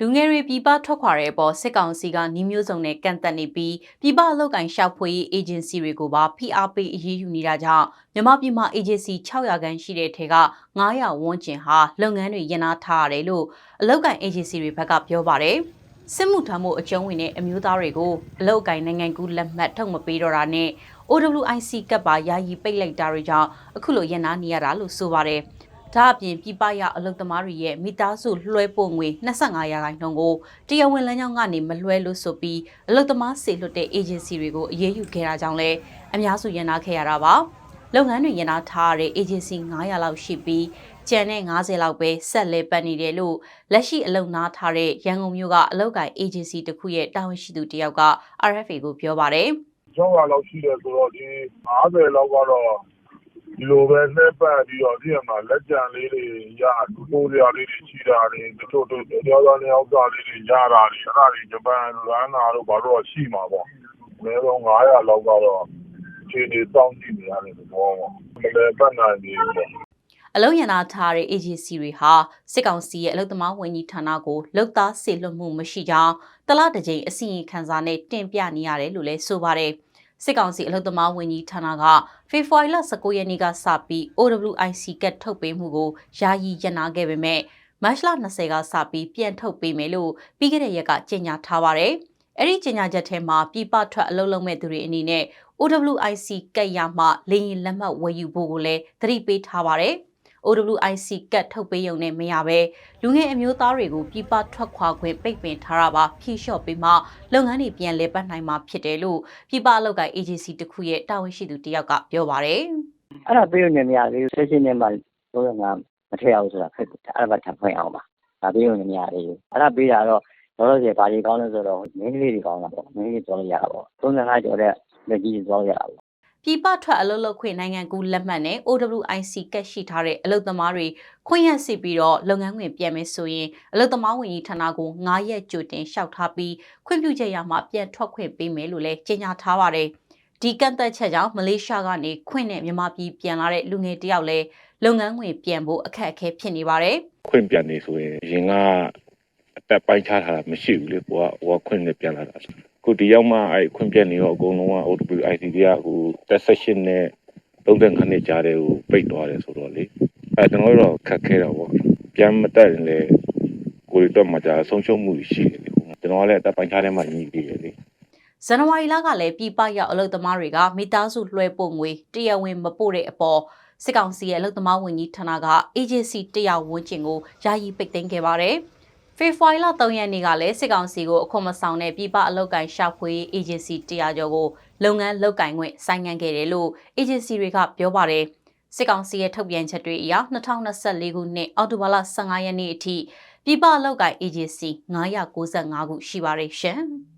လူငယ်တွေပြည်ပထွက်ခွာတဲ့အပေါ်စစ်ကောင်စီကနှီးမျိုးစုံနဲ့ကန့်သက်နေပြီးပြည်ပအလုပ်ကိုင်ရှောက်ဖွေရေးအေဂျင်စီတွေကိုပါဖိအားပေးအရေးယူနေတာကြောင့်မြန်မာပြည်မှာအေဂျင်စီ600ခန်းရှိတဲ့ထဲက900ဝန်းကျင်ဟာလုပ်ငန်းတွေရင်နာထားရတယ်လို့အလုပ်ကိုင်အေဂျင်စီတွေဘက်ကပြောပါတယ်စစ်မှုထမ်းမှုအကျုံးဝင်တဲ့အမျိုးသားတွေကိုအလုပ်ကိုင်နိုင်ငံကူးလက်မှတ်ထုတ်မပေးတော့တာနဲ့ OWIC ကပ်ပါယာယီပိတ်လိုက်တာတွေကြောင့်အခုလိုရင်နာနေရတာလို့ဆိုပါတယ်။ ဒါအပြင်ပြပရအလုသမားတွေရဲ့မိသားစုလွှဲပို့ငွေ25ရာခိုင်နှုန်းကိုတရားဝင်လမ်းကြောင်းကနေမလွှဲလို့ဆိုပြီးအလုသမားစေလွှတ်တဲ့ agency တွေကိုအရေးယူခဲ့တာကြောင့်လည်းအများစုရင်နာခဲ့ရတာပါလုပ်ငန်းတွေရင်နာထားရတဲ့ agency 900လောက်ရှိပြီးကျန်တဲ့90လောက်ပဲဆက်လက်ပတ်နေတယ်လို့လက်ရှိအလုပ်နာထားတဲ့ရန်ကုန်မြို့ကအလုပ်ကိုင် agency တခုရဲ့တာဝန်ရှိသူတယောက်က RFA ကိုပြောပါတယ်။ကျောင်းကလောက်ရှိတယ်ဆိုတော့ဒီ90လောက်ကတော့ ဒီလိုပဲလှည့်ပတ်ပြီးတော့ဒီမှာလက်ကျန်လေးတွေရတိုးစရာလေးတွေရှိတာတွေတချို့တို့ကြောသားနှစ်ယောက်သားလေးတွေရတာတွေအဲ့ဒါတွေဂျပန်လမ်းနာတို့ဘာလို့ရှိမှာပေါ့အနည်းဆုံး900လောက်ကတော့ခြေနေစောင့်ကြည့်နေရတယ်ဘောပေါ့မလဲပတ်နိုင်ပြီပေါ့အလုံရနာထားတဲ့ agency တွေဟာစစ်ကောင်စီရဲ့အလုံသမားဝန်ကြီးဌာနကိုလုံသားစေလွှတ်မှုမရှိကြောင်းတလားတကြိမ်အစီရင်ခံစာနဲ့တင်ပြနေရတယ်လို့လည်းဆိုပါတယ်။ စစ်ကောင်စီအလုံသမားဝန်ကြီးဌာနကဖေဖော်ဝါရီလ19ရက်နေ့ကစပြီး OWIC ကတ်ထုတ်ပေးမှုကိုယာယီရနာခဲ့ပေမဲ့မတ်လ20ကစပြီးပြန်ထုတ်ပေးမယ်လို့ပြီးခဲ့တဲ့ရက်ကကြေညာထားပါတယ်။အဲ့ဒီကြေညာချက်ထဲမှာပြည်ပထွက်အလုပ်လုပ်မဲ့သူတွေအနေနဲ့ OWIC ကတ်ရမှလေရင်လက်မှတ်ဝယ်ယူဖို့ကိုလည်းသတိပေးထားပါတယ်။ OWIC ကတ်ထုတ်ပေးရုံနဲ့မရပဲလူငယ်အမျိုးသားတွေကိုပြည်ပထွက်ခွာခွင့်ပိတ်ပင်ထားတာပါဖြေလျှော့ပေးမှလုပ်ငန်းတွေပြန်လည်ပတ်နိုင်မှာဖြစ်တယ်လို့ပြည်ပအလုပ်ကိုင် agency တခုရဲ့တာဝန်ရှိသူတယောက်ကပြောပါတယ်။အဲ့ဒါပေးရုံနဲ့မရသေးဘူးဆက်ရှင်နဲ့မှတော့ငါမထည့်အောင်ဆိုတာခက်တယ်အဲ့ဒါထပ်ဖွင့်အောင်ပါဒါပေးရုံနဲ့မရသေးဘူးအဲ့ဒါပေးတာတော့လောလောဆယ်ဘာတွေကောင်းလဲဆိုတော့မင်းကလေးတွေကောင်းတာပေါ့မင်းကလေးကြောလို့ရတာပေါ့35ကျော်တဲ့လက်ကြီးကြောလို့ရတာပေါ့ ပြည်ပထွက်အလုပ်လုပ်ခွင့်နိုင်ငံကူးလက်မှတ်နဲ့ OWIC ကတ်ရှိထားတဲ့အလုပ်သမားတွေခွင့်ရစီပြီးတော့လုပ်ငန်းခွင်ပြန်မယ်ဆိုရင်အလုပ်သမားဝန်ကြီးဌာနကို9ရက်ကြိုတင်လျှောက်ထားပြီးခွင့်ပြုချက်ရမှပြန်ထွက်ခွင့်ပေးမယ်လို့လည်းကြေညာထားပါတယ်။ဒီကန့်သက်ချက်ကြောင့်မလေးရှားကနေခွင့်နဲ့မြန်မာပြည်ပြန်လာတဲ့လူငယ်တယောက်လည်းလုပ်ငန်းခွင်ပြန်ဖို့အခက်အခဲဖြစ်နေပါတယ်။ခွင့်ပြန်နေဆိုရင်ရင်ကအတက်ပိုင်းခြားထားတာမရှိဘူးလေကိုကဟိုခွင့်နဲ့ပြန်လာတာ ခုဒီရောက်မှအဲ့ခွင့်ပြက်နေတော့အကုန်လုံးက OWIC တွေကဟိုတက်ဆက်ရှင်နဲ့35နှစ်ကြားတဲ့ကိုပိတ်သွားတယ်ဆိုတော့လေအဲကျွန်တော်တို့ခက်ခဲတော့ဗောပြန်မတက်ရင်လေကိုရီတော့မှကြာဆုံးရှုံးမှုရှိတယ်လေကျွန်တော်ကလည်းအတက်ပိုင်းခြားထဲမှာညီပြီးတယ်လေဇန်နဝါရီလကလည်းပြည်ပရောက်အလုပ်သမားတွေကမိသားစုလွှဲပို့ငွေတရားဝင်မပို့တဲ့အပေါ်စစ်ကောင်စီရဲ့အလုပ်သမားဝန်ကြီးဌာနက agency တရားဝန်ကျင်ကိုယာယီပိတ်သိမ်းခဲ့ပါတယ်။ ဖေဖော်ဝါရီလ3ရက်နေ့ကလည်းစစ်ကောင်စီကိုအခွန်မဆောင်တဲ့ပြည်ပအလုပ်ကိုင်ရှာဖွေအေဂျင်စီတရားကျော်ကိုလုပ်ငန်းလုပ်ကိုင်ခွင့်ဆိုင်းငံ့ခဲ့တယ်လို့အေဂျင်စီတွေကပြောပါတယ်စစ်ကောင်စီရဲ့ထုတ်ပြန်ချက်တွေအရ2024ခုနှစ်အောက်တိုဘာလ15ရက်နေ့အထိပြည်ပအလုပ်ကိုင်အေဂျင်စီ995ခုရှိပါတယ်ရှင်။